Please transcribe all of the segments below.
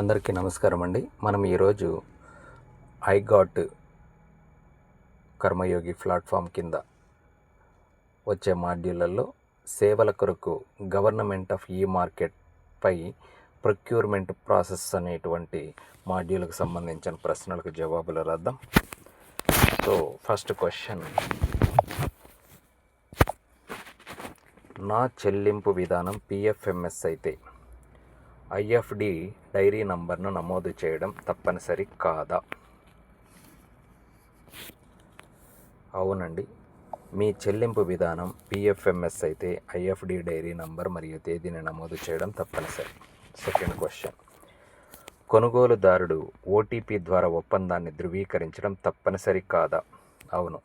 అందరికీ నమస్కారం అండి మనం ఈరోజు ఐ గాట్ కర్మయోగి ప్లాట్ఫామ్ కింద వచ్చే మాడ్యూళ్ళల్లో సేవల కొరకు గవర్నమెంట్ ఆఫ్ ఈ మార్కెట్పై ప్రొక్యూర్మెంట్ ప్రాసెస్ అనేటువంటి మాడ్యూల్కి సంబంధించిన ప్రశ్నలకు జవాబులు రాద్దాం సో ఫస్ట్ క్వశ్చన్ నా చెల్లింపు విధానం పిఎఫ్ఎంఎస్ అయితే ఐఎఫ్డి డైరీ నంబర్ను నమోదు చేయడం తప్పనిసరి కాదా అవునండి మీ చెల్లింపు విధానం పిఎఫ్ఎంఎస్ అయితే ఐఎఫ్డి డైరీ నంబర్ మరియు తేదీని నమోదు చేయడం తప్పనిసరి సెకండ్ క్వశ్చన్ కొనుగోలుదారుడు ఓటీపీ ద్వారా ఒప్పందాన్ని ధృవీకరించడం తప్పనిసరి కాదా అవును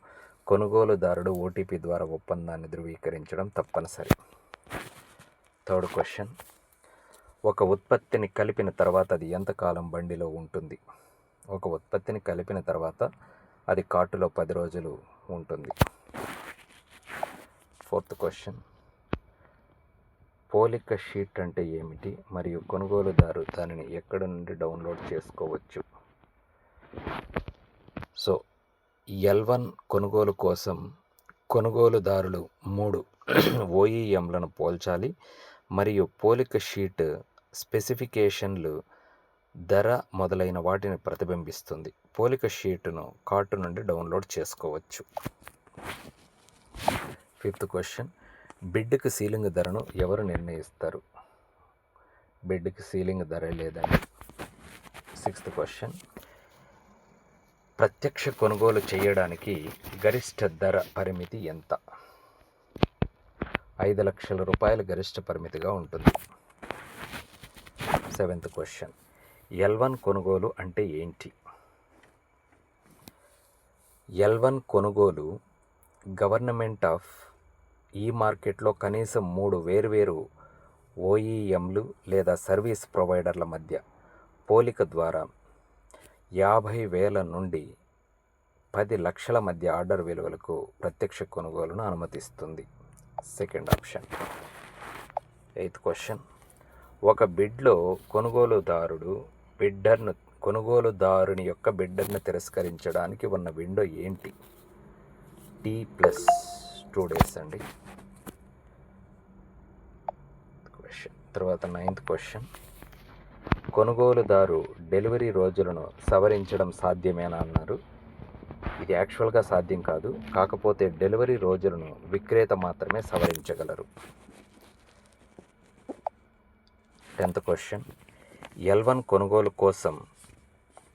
కొనుగోలుదారుడు ఓటీపీ ద్వారా ఒప్పందాన్ని ధృవీకరించడం తప్పనిసరి థర్డ్ క్వశ్చన్ ఒక ఉత్పత్తిని కలిపిన తర్వాత అది ఎంతకాలం బండిలో ఉంటుంది ఒక ఉత్పత్తిని కలిపిన తర్వాత అది కార్టులో పది రోజులు ఉంటుంది ఫోర్త్ క్వశ్చన్ పోలిక షీట్ అంటే ఏమిటి మరియు కొనుగోలుదారు దానిని ఎక్కడ నుండి డౌన్లోడ్ చేసుకోవచ్చు సో ఎల్ వన్ కొనుగోలు కోసం కొనుగోలుదారులు మూడు ఓఈఎంలను పోల్చాలి మరియు పోలిక షీట్ స్పెసిఫికేషన్లు ధర మొదలైన వాటిని ప్రతిబింబిస్తుంది పోలిక షీటును కార్టు నుండి డౌన్లోడ్ చేసుకోవచ్చు ఫిఫ్త్ క్వశ్చన్ బిడ్కి సీలింగ్ ధరను ఎవరు నిర్ణయిస్తారు బిడ్కి సీలింగ్ ధర లేదండి సిక్స్త్ క్వశ్చన్ ప్రత్యక్ష కొనుగోలు చేయడానికి గరిష్ట ధర పరిమితి ఎంత ఐదు లక్షల రూపాయల గరిష్ట పరిమితిగా ఉంటుంది సెవెంత్ క్వశ్చన్ ఎల్ వన్ కొనుగోలు అంటే ఏంటి ఎల్ వన్ కొనుగోలు గవర్నమెంట్ ఆఫ్ ఈ మార్కెట్లో కనీసం మూడు వేర్వేరు ఓఈఎంలు లేదా సర్వీస్ ప్రొవైడర్ల మధ్య పోలిక ద్వారా యాభై వేల నుండి పది లక్షల మధ్య ఆర్డర్ విలువలకు ప్రత్యక్ష కొనుగోలును అనుమతిస్తుంది సెకండ్ ఆప్షన్ ఎయిత్ క్వశ్చన్ ఒక బిడ్లో కొనుగోలుదారుడు బిడ్డర్ను కొనుగోలుదారుని యొక్క బిడ్డర్ను తిరస్కరించడానికి ఉన్న విండో ఏంటి టీ ప్లస్ టూ డేస్ అండి క్వశ్చన్ తర్వాత నైన్త్ క్వశ్చన్ కొనుగోలుదారు డెలివరీ రోజులను సవరించడం సాధ్యమేనా అన్నారు ఇది యాక్చువల్గా సాధ్యం కాదు కాకపోతే డెలివరీ రోజులను విక్రేత మాత్రమే సవరించగలరు టెన్త్ క్వశ్చన్ ఎల్వన్ కొనుగోలు కోసం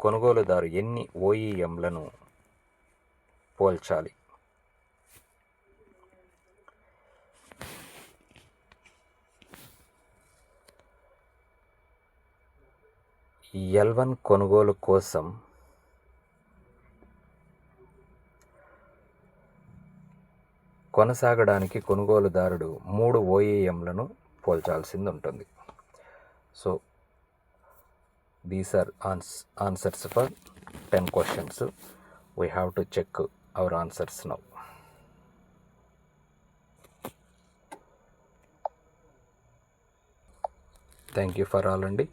కొనుగోలుదారు ఎన్ని ఓఈఎంలను పోల్చాలి ఎల్వన్ కొనుగోలు కోసం కొనసాగడానికి కొనుగోలుదారుడు మూడు ఓఏఎంలను పోల్చాల్సింది ఉంటుంది So these are answers for 10 questions. We have to check our answers now. Thank you for all, Andy.